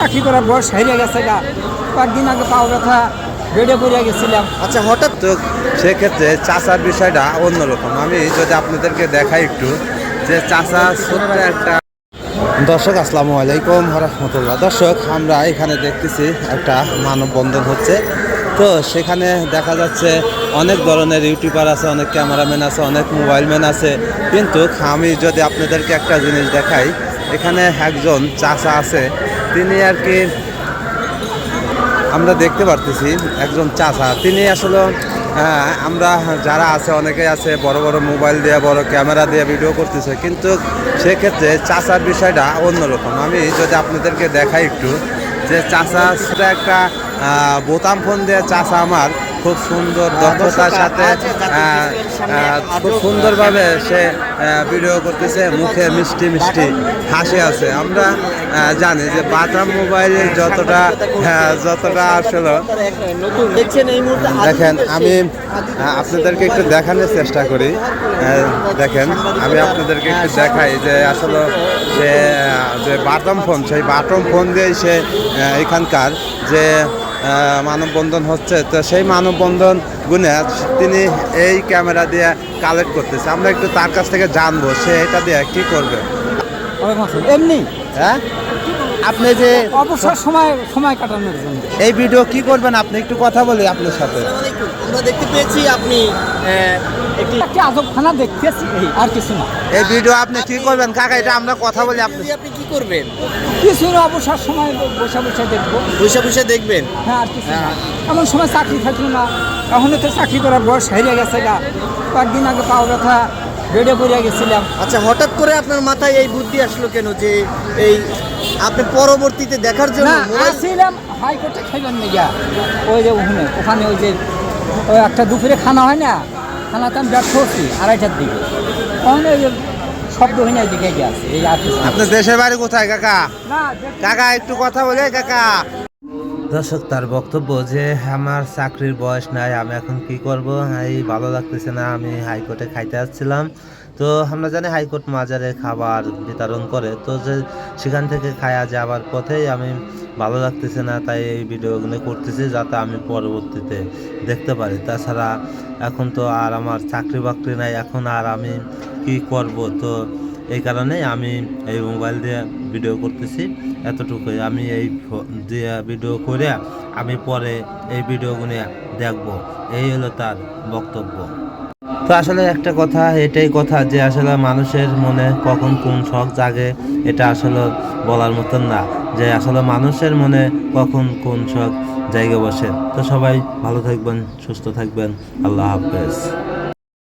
চাকরি করার বয়স হারিয়ে গেছে গা। কয়েকদিন আগে পাও ব্যথা, বেডে পড়িয়া গেছিলাম। আচ্ছা হঠাৎ তো সেক্ষেত্রে চাচার বিষয়টা অন্যরকম। আমি যদি আপনাদেরকে দেখাই একটু যে চাচা ছোট্ট একটা দর্শক, আসসালামু আলাইকুম রহমতুল্লাহ দর্শক, আমরা এখানে দেখতেছি একটা মানববন্ধন হচ্ছে। তো সেখানে দেখা যাচ্ছে অনেক ধরনের ইউটিউবার আছে, অনেক ক্যামেরাম্যান আছে, অনেক মোবাইল ম্যান আছে। কিন্তু আমি যদি আপনাদেরকে একটা জিনিস দেখাই, এখানে একজন চাচা আছে তিনি আর কি আমরা দেখতে পারতেছি একজন চাষা তিনি আসলে আহ, আমরা যারা আছে অনেকেই আছে বড় বড় মোবাইল দিয়ে বড় ক্যামেরা দিয়ে ভিডিও করতেছে কিন্তু সেক্ষেত্রে চাষার বিষয়টা অন্যরকম। আমি যদি আপনাদেরকে দেখাই একটু যে চাচা সেটা একটা বোতাম ফোন দিয়ে চাচা আমার খুব সুন্দর দক্ষতার সাথে খুব সুন্দরভাবে সে ভিডিও করতেছে মুখে মিষ্টি মিষ্টি হাসি আছে। আমরা জানি যে বাটাম মোবাইলে যতটা হ্যাঁ, যতটা আসলে দেখেন আমি আপনাদেরকে একটু দেখানোর চেষ্টা করি। দেখেন আমি আপনাদেরকে একটু দেখাই যে আসলে সে যে বাটম ফোন সেই বাটম ফোন দিয়েই সে এখানকার যে মানববন্ধন হচ্ছে। তো সেই মানববন্ধন গুনে তিনি এই ক্যামেরা দিয়ে কালেক্ট করতেছে। আমরা একটু তার কাছ থেকে জানব সে এটা দিয়ে কি করবে। এমনি? হ্যাঁ? আপনি যে অবসর সময় সময় কাটানোর জন্য। এই ভিডিও কি করবেন আপনি? একটু কথা বলি আপনার সাথে। আমরা দেখতে পেয়েছি আপনি একটি একটি আজবখানা দেখতেছি আর কিছু না। এই ভিডিও আপনি কি করবেন? কাকা এটা আমরা কথা বলি আপনি আপনি কি করবেন? কিছু না অবসর সময় বসে বসে দেখব। বসে বসে দেখবেন? হ্যাঁ আর কিছু না। এমন সময় চাকরি থাকল না। তো চাকরি করার বয়স হারিয়ে গেছে গা। কয়েকদিন আগে পাও ব্যথা বেডে পড়িয়া গেছিলাম। আচ্ছা হঠাৎ করে আপনার মাথায় এই বুদ্ধি আসলো কেন যে এই আপনি পরবর্তীতে দেখার জন্য আসছিলাম হাইকোর্টে খাইবেন না ওই যে ওখানে ওখানে ওই যে ওই একটা দুপুরে খানা হয় না আমি ব্যর্থ হচ্ছি আড়াইটার দিকে। তখন ওই শব্দ হয় না এদিকে গেছে এই আপনার দেশের বাড়ি কোথায় কাকা? কাকা একটু কথা বলে কাকা। দর্শক তার বক্তব্য যে আমার চাকরির বয়স নাই আমি এখন কি করব? এই ভালো লাগতেছে না আমি হাইকোর্টে খাইতে আসছিলাম। তো আমরা জানি হাইকোর্ট মাজারে খাবার বিতরণ করে তো যে সেখান থেকে খায়া যাওয়ার পথেই আমি ভালো লাগতেছে না, তাই এই ভিডিওগুলো করতেছি যাতে আমি পরবর্তীতে দেখতে পারি। তাছাড়া এখন তো আর আমার চাকরি বাকরি নাই, এখন আর আমি কি করব? তো এই কারণে আমি এই মোবাইল দিয়ে ভিডিও করতেছি এতটুকুই। আমি এই দিয়ে ভিডিও করে আমি পরে এই ভিডিওগুলো দেখব। এই হলো তার বক্তব্য। তো আসলে একটা কথা, এটাই কথা যে আসলে মানুষের মনে কখন কোন শখ জাগে, এটা আসলে বলার মতন না। যে আসলে মানুষের মনে কখন কোন শখ জায়গা বসে। তো সবাই ভালো থাকবেন, সুস্থ থাকবেন। আল্লাহ হাফেজ।